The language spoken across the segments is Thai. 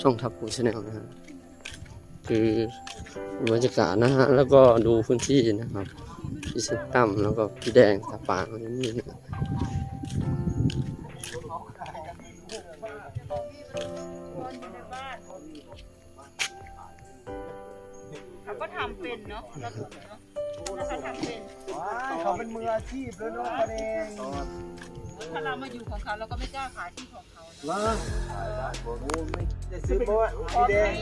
ช่องทับปูชาแนลนะฮะคือบรรยากาศนะฮะแล้วก็ดูพื้นที่นะครับพี่เซนตั้มแล้วก็พี่แดงตาปางอะไรนี่นะเขาก็ทำเป็นเนาะเราถูกเนาะถ้าเขาทำเป็นเขาเป็นมืออาชีพแล้วเนาะประเด็น ถ้าเรามาอยู่ของเขาเราก็ไม่กล้าขายที่ของเขาเหรอโอ้ไม่ได้ซื้อเพราะว่าพี่แดง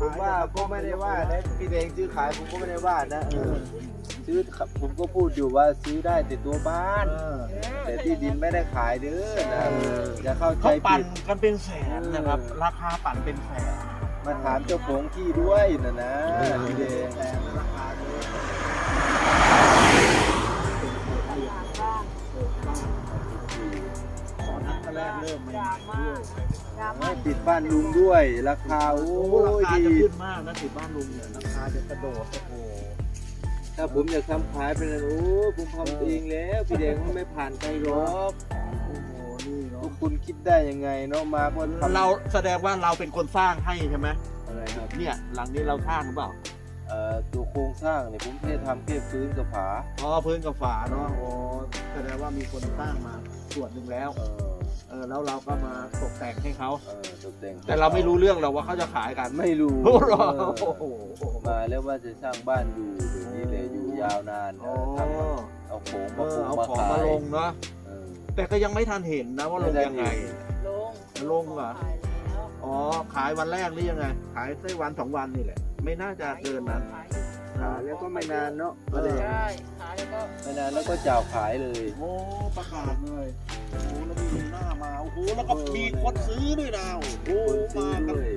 ผมว่าก็ไม่ได้ว่านะพี่แดงซื้อขายผมก็ไม่ได้ว่านะเออซื้อผมก็พูดอยู่ว่าซื้อได้แต่ตัวบ้าน แต่ที่ดินไม่ได้ขายเด้อนะอย่าเข้าใจเขาปั่ผินดกันเป็นแสนนะครับ ราคาปั่นเป็นแสน มาถามเจ้าของที่ด้วยนะนะพี่แดง แต่ราคา นั้นก็แรกเริ่มไม่ด้วยให้ติดบ้านลุงด้วย ราคาโอ้โอ้ราคายจะดีขึ้นมากนะติดบ้านลุงเนี่ยราคาจะกระโดดโอ้โหถ้าผมอยากทำขายเป็นอันโอ้ผมทำเองแล้วพี่แดงไม่ผ่านใครหรอกโอ้โหนี่พเนาะวกคุณคิดได้ยังไงเนาะมาคนทำเราแสดงว่าเราเป็นคนสร้างให้ใช่ไหมอะไรครับเนี่ยหลังนี้เราสร้างหรือเปล่าเอ่อตัวโครงสร้างเนี่ยผมแค่ทำแค่พื้นกับฝาอ๋อพื้นกับฝาเนาะโอ้แสดงว่ามีคนสร้างมาส่วนหนึ่งแล้ว เออ เออแล้วเราก็มาตกแต่งให้เขาเออตกแต่งแต่เราไม่รู้เรื่องหรอกว่าเขาจะขายกันไม่รู้โอ้โหเออมาแล้วว่าจะสร้างบ้านอยู่อยู่นี่เลยอยู่ยาวนานโอ้ทำเอาของเอมาปลูอกเอามาของขายมาลงเนาะเออ แต่ก็ยังไม่ทันเห็นนะว่าลงยังไง ลงลงเหรอ ขายแล้วอ๋อขายวันแรกนี่ยังไง ขายได้วันสองวันนี่แหละ ไม่น่าจะเกินนั้น ขายอยู่ขายแล้วก็ไม่นานเนาะเออใช่ขายแล้วก็ไม่นานแล้วก็จ่าวขายเลย โอ้ประกาศเลยโอ้แล้วมีหน้ามา โอ้โห แล้วก็มีคนซื้อด้วยนะโอ้โหคนซื้อมากันด้วย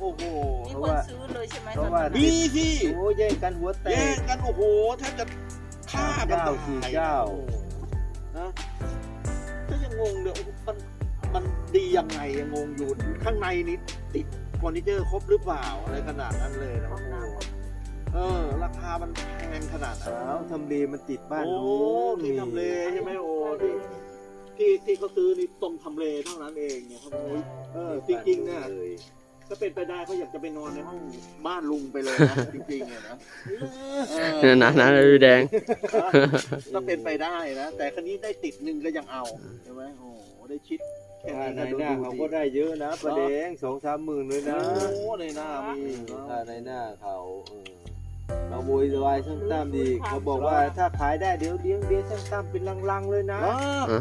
โอ้โห มีเพราะคนว่าซื้อเลยใช่ไหมเพราะว่าตอนนี้มีสิโอ้แย่งกันหัวแตแย่กงกันโอ้โหแทบจะฆ่ากันเจ้าตายสี่เจ้าโอ้โหนะก็ยังงงเลยโอ้โหมันมันดียังไงยังงงอยู่ข้างในนี้ติดเฟอร์นิเจอร์ครบหรือเปล่าอะไรขนาดนั้นเลยนะโอ้โหเออ ราคามันแพงขนาดนั้นอ้าวทำเลมันติดบ้านโอ้ลุงที่ทำเลใช่ไหมโอ้ ที่ที่ที่เขาซื้อนี่ตรงทำเลเท่านั้นเองเนี่ยเขาบอกว่าเออจริงๆเนี่ยเลยถ้าเป็นไปได้เขาอยากจะไปนอนในห้องบ้านลุงไปเลยนะจริงๆเนี่ยนะเออเนี่ยนะนะพี่แดง ถ้าเป็นไปได้นะ แต่คันนี้ได้ติดหนึ่งก็ยังเอาใช่ไหมโอ้ได้ชิดแค่ถ้านี้ในก็ดูหน้าเขาดีก็ได้เยอะนะประเดงสองสามหมื่นเลยนะโอ้ในหน้ามีเนอะ ถ้าในหน้าเขาเออเรา โวยวายช่างตั้มดีเขาบอกว่าถ้าขายได้เดี๋ยวเลี้ยงเบียร์ช่างตั้มเป็นลังๆเลยนะอ่าเอ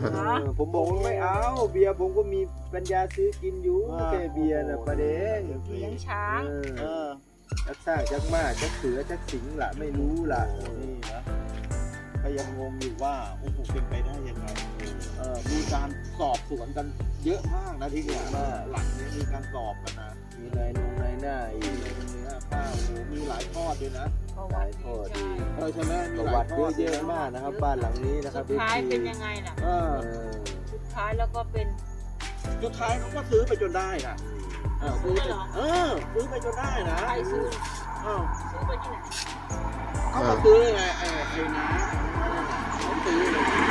อผมบอกว่าไม่เอาเบียร์ผมก็มีปัญญาซื้อกินอยู่อ่าแค่เบียร์นะประเดงเลี้ยงช้างเอเอออจักซ่าจักมาจักเสือจักสิงละไม่รู้ละนี่นะก็ยังงงอยู่ว่าโอ้โหเป็นไปได้ยังไงเออมีการสอบสวนกันเยอะมากนะที่เนี่ยหลังนี้มีการสอบกันนะมีนายนงนายหน้าอีกเนื้อข้าวโอ้โหมีหลายทอดด้วยนะ หลายทอดอีเออใช่ไหมปมีระหลาวัยติทอดเยอะมากนะครับ บ้านหลังนี้นะครับดท้ายเป็นยังไงล่ะ เออสุดท้ายแล้วก็เป็น สุดท้ายเขาก็ซื้อไปจนได้นะเออซื้อไปเหรอเออซื้อไปจนได้นะใครซื้ออ้าวซื้อไปที่ไหน เขาก็ซื้อไงไอ้ไอ้น้าเขาซื้อเลย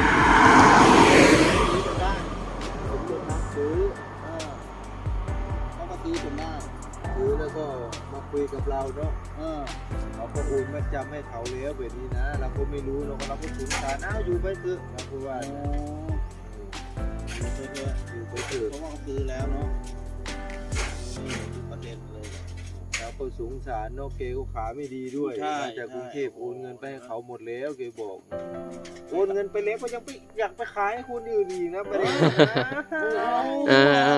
จำให้เขาแล้วแบบนี้นะ เราก็ไม่รู้เราก็เราก็สงสารอ้าวอยู่ไปเถอะเราก็ว่าโอ้อยู่ไปเถอะอยู่ไปเถอะเพราะว่าเขาซื้อแล้วเนาะนี่คือประเด็นเลยเราก็สงสารเนาะเกก็ขาไม่ดีด้วยใช่มาจากใช่กรุงเทพโอนเงินไปให้เขาหมดแล้วเกบอก โอนเงินไปแล้วก็ยังไปอยากไปขายให้คนอื่นอีกนะประเด็นนะ เออ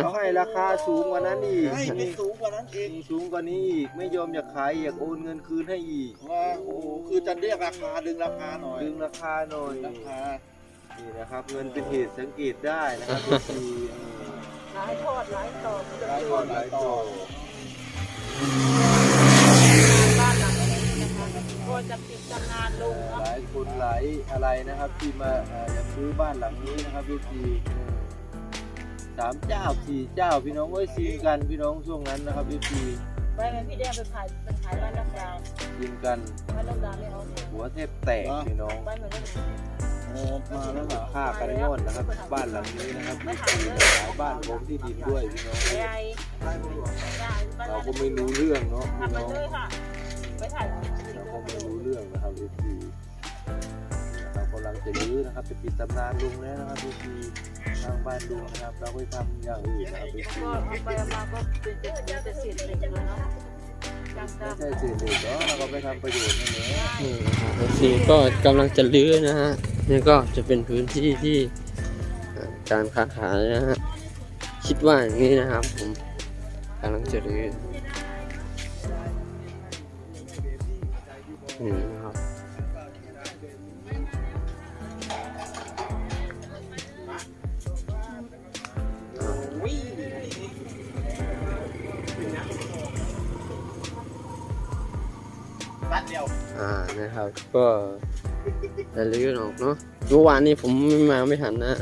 เขาให้ราคาสูงกว่านั้นอีกให้ไปสูงกว่านั้นเองมีสูงกว่านี้อีก ไม่ยอมอยากขายอยากโอนเงินคืนให้อีกว่าโอ้โหคือจะเรียกราคาดึงราคาหน่อยดึงราคาหน่อยราคานี่นะครับเงินเป็นเหตุสังเกตได้นะครับทุกทีหลายทอดหลายต่อหลายคนหลายต่อบ้านหลังนี้นะคะก็จะปิดตำนานลงหเนาะลายคนหลายอะไรนะครับ ที่มาเอ่ออยากซื้อบ้านหลังนี้นะครับทุกที สามเจ้าสี่เจ้าพี่น้องเอ้ยซีกันพี่น้องช่วงนั้นนะครับทุกทีไปมันพี่แดงไปขายไปขายบ้านนักดาวยิงกันบ้านนักดาวไม่เอาเนี่ยหัวแทบแตกพี่น้องบ้านมันก็โอ้มาแล้วเหรอฆ่ากันโง่นนะครับ บ้านหลังนี้นะครับที่ขายบ้านผมที่ดินด้วยพี่น้องใหญ่ใหญ่บ้านเรานั้นก็ไม่รู้เรื่องเนาะพี่ทำไปน้องเลยค่ะไปถ่ายเราก็ไม่รู้เรื่องนะครับเอฟีเรากำลังจะรื้อนะครับจะปิดตำนานลุงแล้วนะครับเอฟี ทางบ้านลุงนะครับ เราไปทำอย่างอื่นนะครับเอฟีก็เอาไปเอามาก็เป็นจะจะเสียเลยจังเลยเนาะจังไม่ใช่สิ่งอื่นเนาะเราก็ไปทำประโยชน์นั่นแหละนี่เอฟซีก็กำลังจะลื้อนะฮะนี่ก็จะเป็นพื้นที่ที่อ่อการค้าขายนะฮะคิดว่าอย่างนี้นะครับผมกำลังจะลื้อนี่นะครับ อ่านะครับ ก็จะลื้อออกเนาะเมื่อวานนี้ผมไม่มาไม่ทันนะ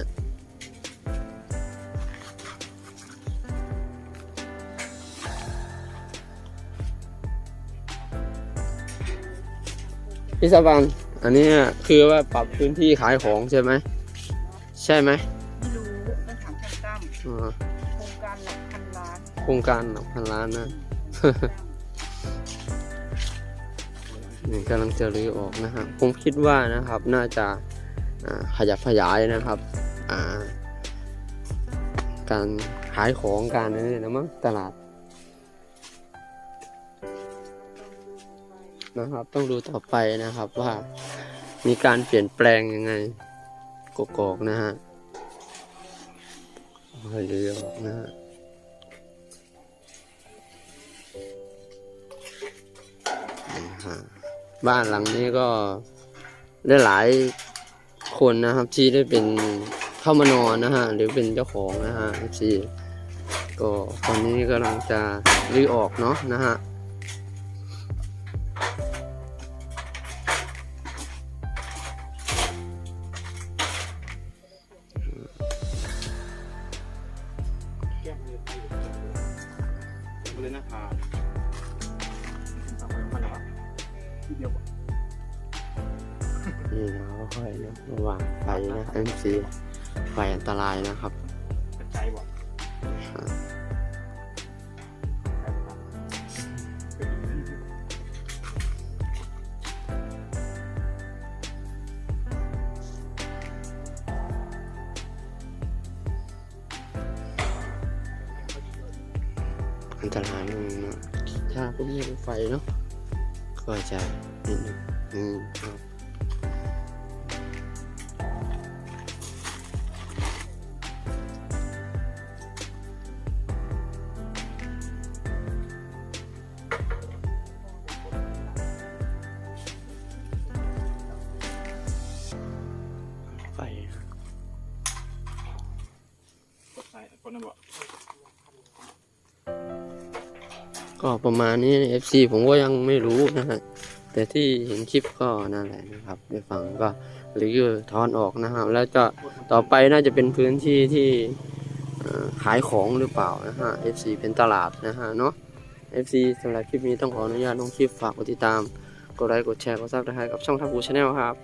พี่สบันอันนี้คือว่าปรับพื้นที่ขายของใช่ไหม ใช่ไหมไม่รู้ต้องถามช่างตั้มอ่าโครงการหลักพันล้าน โครงการหลักพันล้านนะนี่ กำลังจะรื้อออกนะครับผมคิดว่านะครับน่าจะขยับขยายนะครับการขายของการนี้นะมั้งตลาดนะครับ ต้องดูต่อไปนะครับว่ามีการเปลี่ยนแปลงยังไงกกอกนะฮะค่อยรื้อออกนะฮะนะฮะ บ้านหลังนี้ก็ได้หลายคนนะครับ ที่ได้เป็นเข้ามานอนนะฮะหรือเป็นเจ้าของนะฮะทีก็ตอนนี้กำลังจะรื้อออกเนาะนะฮะเลยนะครับ นี่นะค่อยๆนะระวังไฟนะ MC ไฟอันตรายนะครับเป็นใจบ่อันตรายมากนะถ้าพวกนี้เป็นไฟเนาะ ก็จะนิดนึงอืมครับไฟนะใช่คนนั้นบอก ก็ประมาณนี้ FC ผมก็ยังไม่รู้นะฮะแต่ที่เห็นคลิปก็นั่นแหละนะครับได้ฟังก็หรือถอนออกนะครับแล้วจะต่อไปน่าจะเป็นพื้นที่ที่ขายของหรือเปล่านะฮะ FC เป็นตลาดนะฮะเนาะ FC สำหรับคลิปนี้ต้องขออนุญาตลงคลิปฝากกดติดตาม กดไลค์กดแชร์กดซับสไครต์กับช่องทับกูชาแนลครับ